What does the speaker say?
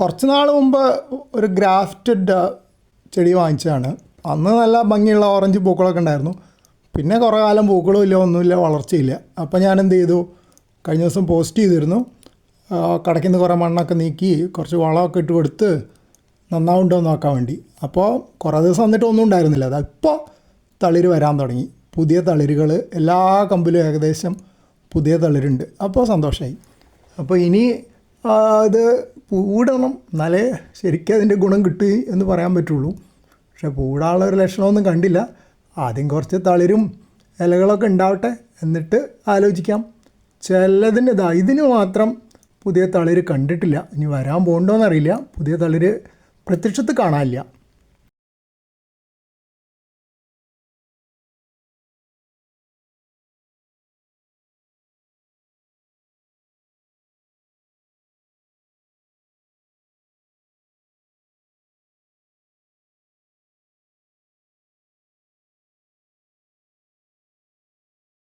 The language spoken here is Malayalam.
കുറച്ച് നാൾ മുമ്പ് ഒരു ഗ്രാഫ്റ്റഡ് ചെടി വാങ്ങിച്ചതാണ്. അന്ന് നല്ല ഭംഗിയുള്ള ഓറഞ്ച് പൂക്കളൊക്കെ ഉണ്ടായിരുന്നു. പിന്നെ കുറേ കാലം പൂക്കളും ഇല്ല ഒന്നുമില്ല വളർച്ചയില്ല. അപ്പോൾ ഞാൻ എന്ത് ചെയ്തു? കഴിഞ്ഞ ദിവസം പോസ്റ്റ് ചെയ്തിരുന്നു. കടയ്ക്കിൽ കടയ്ക്ക് നിന്ന് കുറേ മണ്ണൊക്കെ നീക്കി കുറച്ച് വളമൊക്കെ ഇട്ട് കൊടുത്ത് നന്നാവുണ്ടോ എന്ന് നോക്കാൻ വേണ്ടി. അപ്പോൾ കുറേ ദിവസം വന്നിട്ട് ഒന്നും ഉണ്ടായിരുന്നില്ല. അത് ഇപ്പോൾ തളിര് വരാൻ തുടങ്ങി. പുതിയ തളിരുകൾ എല്ലാ കമ്പിലും ഏകദേശം പുതിയ തളിരുണ്ട്. അപ്പോൾ സന്തോഷമായി അപ്പോൾ ഇനി ഇത് പൂടണം എന്നാലേ ശരിക്കും അതിന്റെ ഗുണം കിട്ടി എന്ന് പറയാൻ പറ്റുള്ളൂ. പക്ഷേ പൂടാനുള്ള ഒരു ലക്ഷണമൊന്നും കണ്ടില്ല. ആദ്യം കുറച്ച് തളിരും ഇലകളൊക്കെ ഉണ്ടാവട്ടെ എന്നിട്ട് ആലോചിക്കാം. ചിലതിന് ഇതാ ഇതിന് മാത്രം പുതിയ തളിര് കണ്ടിട്ടില്ല. ഇനി വരാൻ പോകണ്ടോയെന്നറിയില്ല പുതിയ തളിര് പ്രത്യക്ഷത്ത് കാണാനില്ല.